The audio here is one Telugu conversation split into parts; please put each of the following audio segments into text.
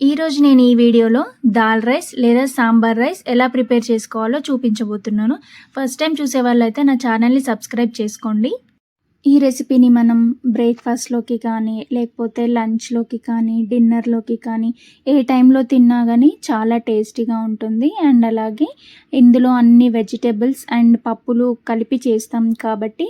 ఈరోజు నేను ఈ వీడియోలో దాల్ రైస్ లేదా సాంబార్ రైస్ ఎలా ప్రిపేర్ చేసుకోవాలో చూపించబోతున్నాను. ఫస్ట్ టైం చూసే వాళ్ళైతే నా ఛానల్ని సబ్స్క్రైబ్ చేసుకోండి. ఈ రెసిపీని మనం బ్రేక్ఫాస్ట్లోకి కానీ లేకపోతే లంచ్లోకి కానీ డిన్నర్లోకి కానీ ఏ టైంలో తిన్నా కానీ చాలా టేస్టీగా ఉంటుంది. అండ్ అలాగే ఇందులో అన్ని వెజిటేబుల్స్ అండ్ పప్పులు కలిపి చేస్తాం కాబట్టి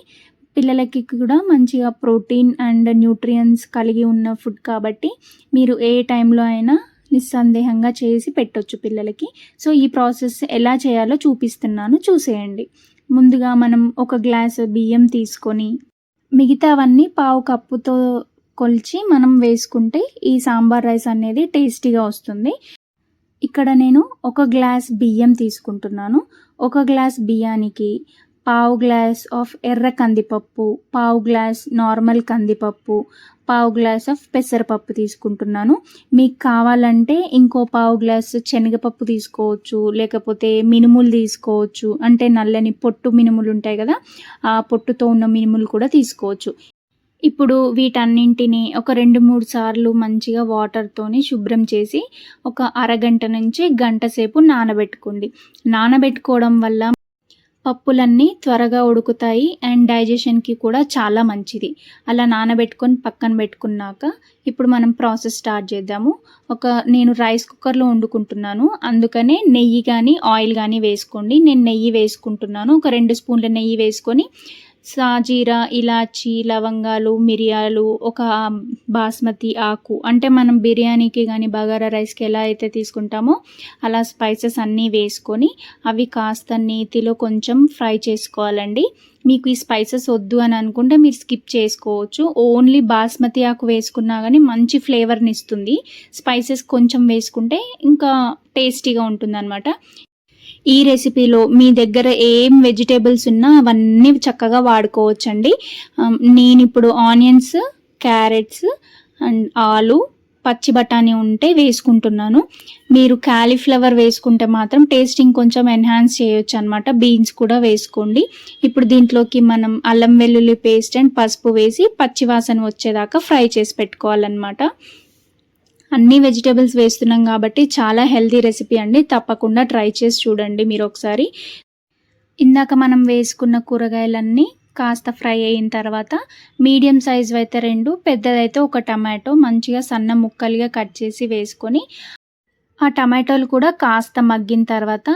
పిల్లలకి కూడా మంచిగా ప్రోటీన్ అండ్ న్యూట్రియన్స్ కలిగి ఉన్న ఫుడ్ కాబట్టి మీరు ఏ టైంలో అయినా నిస్సందేహంగా చేసి పెట్టొచ్చు పిల్లలకి. సో ఈ ప్రాసెస్ ఎలా చేయాలో చూపిస్తున్నాను. చూసేయండి. ముందుగా మనం ఒక గ్లాస్ బియ్యం తీసుకొని మిగతావన్నీ పావు కప్పుతో కొలిచి మనం వేసుకుంటే ఈ సాంబార్ రైస్ అనేది టేస్టీగా వస్తుంది. ఇక్కడ నేను ఒక గ్లాస్ బియ్యం తీసుకుంటున్నాను. ఒక గ్లాస్ బియ్యానికి పావు గ్లాస్ ఆఫ్ ఎర్ర కందిపప్పు పావు గ్లాస్ నార్మల్ కందిపప్పు పావు గ్లాస్ ఆఫ్ పెసరపప్పు తీసుకుంటున్నాను. మీకు కావాలంటే ఇంకో పావు గ్లాస్ శనగపప్పు తీసుకోవచ్చు లేకపోతే మినుములు తీసుకోవచ్చు. అంటే నల్లని పొట్టు మినుములు ఉంటాయి కదా ఆ పొట్టుతో ఉన్న మినుములు కూడా తీసుకోవచ్చు. ఇప్పుడు వీటన్నింటిని ఒక రెండు మూడు సార్లు మంచిగా వాటర్తోని శుభ్రం చేసి ఒక అరగంట నుంచి గంట సేపు నానబెట్టుకోండి. నానబెట్టుకోవడం వల్ల పప్పులన్నీ త్వరగా ఉడుకుతాయి అండ్ డైజెషన్కి కూడా చాలా మంచిది. అలా నానబెట్టుకొని పక్కన పెట్టుకున్నాక ఇప్పుడు మనం ప్రాసెస్ స్టార్ట్ చేద్దాము. ఒక నేను రైస్ కుక్కర్లో వండుకుంటున్నాను. అందుకనే నెయ్యి కానీ ఆయిల్ కానీ వేసుకోండి. నేను నెయ్యి వేసుకుంటున్నాను. ఒక రెండు స్పూన్ల నెయ్యి వేసుకొని సాజీరా ఇలాచి లవంగాలు మిరియాలు ఒక బాస్మతి ఆకు. అంటే మనం బిర్యానీకి కానీ బగారా రైస్కి ఎలా అయితే తీసుకుంటామో అలా స్పైసెస్ అన్నీ వేసుకొని అవి కాస్త నేతిలో కొంచెం ఫ్రై చేసుకోవాలండి. మీకు ఈ స్పైసెస్ వద్దు అని అనుకుంటే మీరు స్కిప్ చేసుకోవచ్చు. ఓన్లీ బాస్మతి ఆకు వేసుకున్నా కానీ మంచి ఫ్లేవర్ని ఇస్తుంది. స్పైసెస్ కొంచెం వేసుకుంటే ఇంకా టేస్టీగా ఉంటుంది అనమాట ఈ రెసిపీలో మీ దగ్గర ఏం వెజిటేబుల్స్ ఉన్నా అవన్నీ చక్కగా వాడుకోవచ్చండి. నేను ఇప్పుడు ఆనియన్స్ క్యారెట్స్ అండ్ ఆలు పచ్చి బఠానీ ఉంటే వేసుకుంటున్నాను. మీరు క్యాలీఫ్లవర్ వేసుకుంటే మాత్రం టేస్ట్ ఇంకొంచెం ఎన్హాన్స్ చేయొచ్చు అనమాట బీన్స్ కూడా వేసుకోండి. ఇప్పుడు దీంట్లోకి మనం అల్లం వెల్లుల్లి పేస్ట్ అండ్ పసుపు వేసి పచ్చివాసన వచ్చేదాకా ఫ్రై చేసి పెట్టుకోవాలన్నమాట. అన్ని వెజిటేబుల్స్ వేస్తున్నాం కాబట్టి చాలా హెల్తీ రెసిపీ అండి. తప్పకుండా ట్రై చేసి చూడండి మీరు ఒకసారి. ఇందాక మనం వేసుకున్న కూరగాయలన్నీ కాస్త ఫ్రై అయిన తర్వాత మీడియం సైజ్ అయితే రెండు పెద్దదైతే ఒక టమాటో మంచిగా సన్న ముక్కలుగా కట్ చేసి వేసుకొని ఆ టమాటోలు కూడా కాస్త మగ్గిన తర్వాత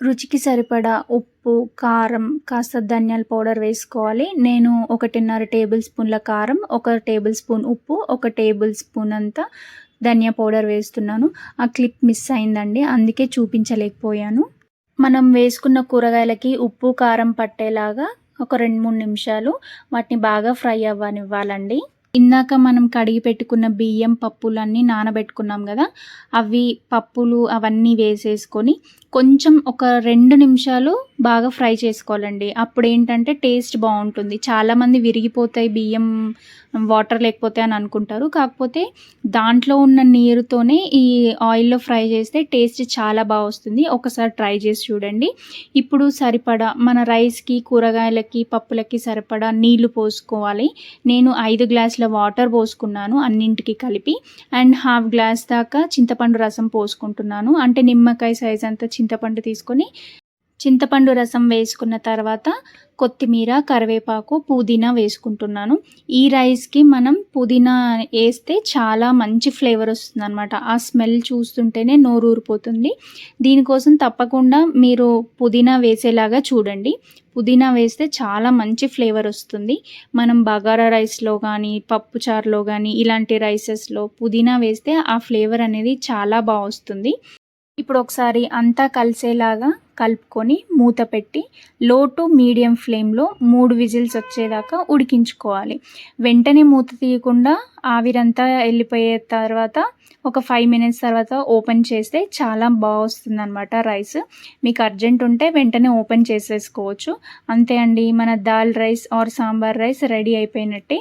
రుచికి సరిపడా ఉప్పు కారం కాస్త ధనియాల పౌడర్ వేసుకోవాలి. నేను ఒకటిన్నర టేబుల్ స్పూన్ల కారం ఒక టేబుల్ స్పూన్ ఉప్పు ఒక టేబుల్ స్పూన్ అంతా ధనియా పౌడర్ వేస్తున్నాను. ఆ క్లిప్ మిస్ అయిందండి అందుకే చూపించలేకపోయాను. మనం వేసుకున్న కూరగాయలకి ఉప్పు కారం పట్టేలాగా ఒక రెండు మూడు నిమిషాలు వాటిని బాగా ఫ్రై అవ్వనివ్వాలండి. ఇందాక మనం కడిగి పెట్టుకున్న బియ్యం పప్పులన్నీ నానబెట్టుకున్నాం కదా అవి పప్పులు అవన్నీ వేసేసుకొని కొంచెం ఒక రెండు నిమిషాలు బాగా ఫ్రై చేసుకోవాలండి. అప్పుడు ఏంటంటే టేస్ట్ బాగుంటుంది. చాలామంది విరిగిపోతాయి బియ్యం వాటర్ లేకపోతే అని అనుకుంటారు. కాకపోతే దాంట్లో ఉన్న నీరుతోనే ఈ ఆయిల్లో ఫ్రై చేస్తే టేస్ట్ చాలా బాగా వస్తుంది. ఒకసారి ట్రై చేసి చూడండి. ఇప్పుడు సరిపడా మన రైస్కి కూరగాయలకి పప్పులకి సరిపడా నీళ్ళు పోసుకోవాలి. నేను ఐదు గ్లాసులు వాటర్ పోసుకున్నాను అన్నింటికి కలిపి. అండ్ హాఫ్ గ్లాస్ దాకా చింతపండు రసం పోసుకుంటున్నాను. అంటే నిమ్మకాయ సైజ్ అంతా చింతపండు తీసుకొని చింతపండు రసం వేసుకున్న తర్వాత కొత్తిమీర కరివేపాకు పుదీనా వేసుకుంటున్నాను. ఈ రైస్కి మనం పుదీనా వేస్తే చాలా మంచి ఫ్లేవర్ వస్తుంది అనమాట ఆ స్మెల్ చూస్తుంటేనే నోరు ఊరిపోతుంది. దీనికోసం తప్పకుండా మీరు పుదీనా వేసేలాగా చూడండి. పుదీనా వేస్తే చాలా మంచి ఫ్లేవర్ వస్తుంది. మనం బగారా రైస్లో కానీ పప్పు చారులో కానీ ఇలాంటి రైసెస్లో పుదీనా వేస్తే ఆ ఫ్లేవర్ అనేది చాలా బాగా వస్తుంది. ఇప్పుడు ఒకసారి అంతా కలిసేలాగా కలుపుకొని మూత పెట్టి లో టు మీడియం ఫ్లేమ్లో మూడు విజిల్స్ వచ్చేదాకా ఉడికించుకోవాలి. వెంటనే మూత తీయకుండా ఆవిరంతా వెళ్ళిపోయే తర్వాత ఒక ఫైవ్ మినిట్స్ తర్వాత ఓపెన్ చేస్తే చాలా బాగా అనమాట రైస్. మీకు అర్జెంట్ ఉంటే వెంటనే ఓపెన్ చేసేసుకోవచ్చు. అంతే అండి మన dal rice or sambar rice ready అయిపోయినట్టే.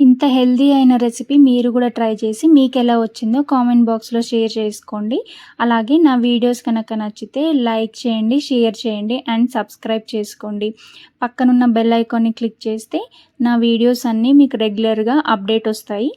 ఇంత హెల్దీ అయిన రెసిపీ మీరు కూడా ట్రై చేసి మీకు ఎలా వచ్చిందో కామెంట్ బాక్స్లో షేర్ చేసుకోండి. అలాగే నా వీడియోస్ కనుక నచ్చితే లైక్ చేయండి షేర్ చేయండి అండ్ సబ్స్క్రైబ్ చేసుకోండి. పక్కనున్న బెల్ ఐకాన్ని క్లిక్ చేస్తే నా వీడియోస్ అన్నీ మీకు రెగ్యులర్గా అప్డేట్ వస్తాయి.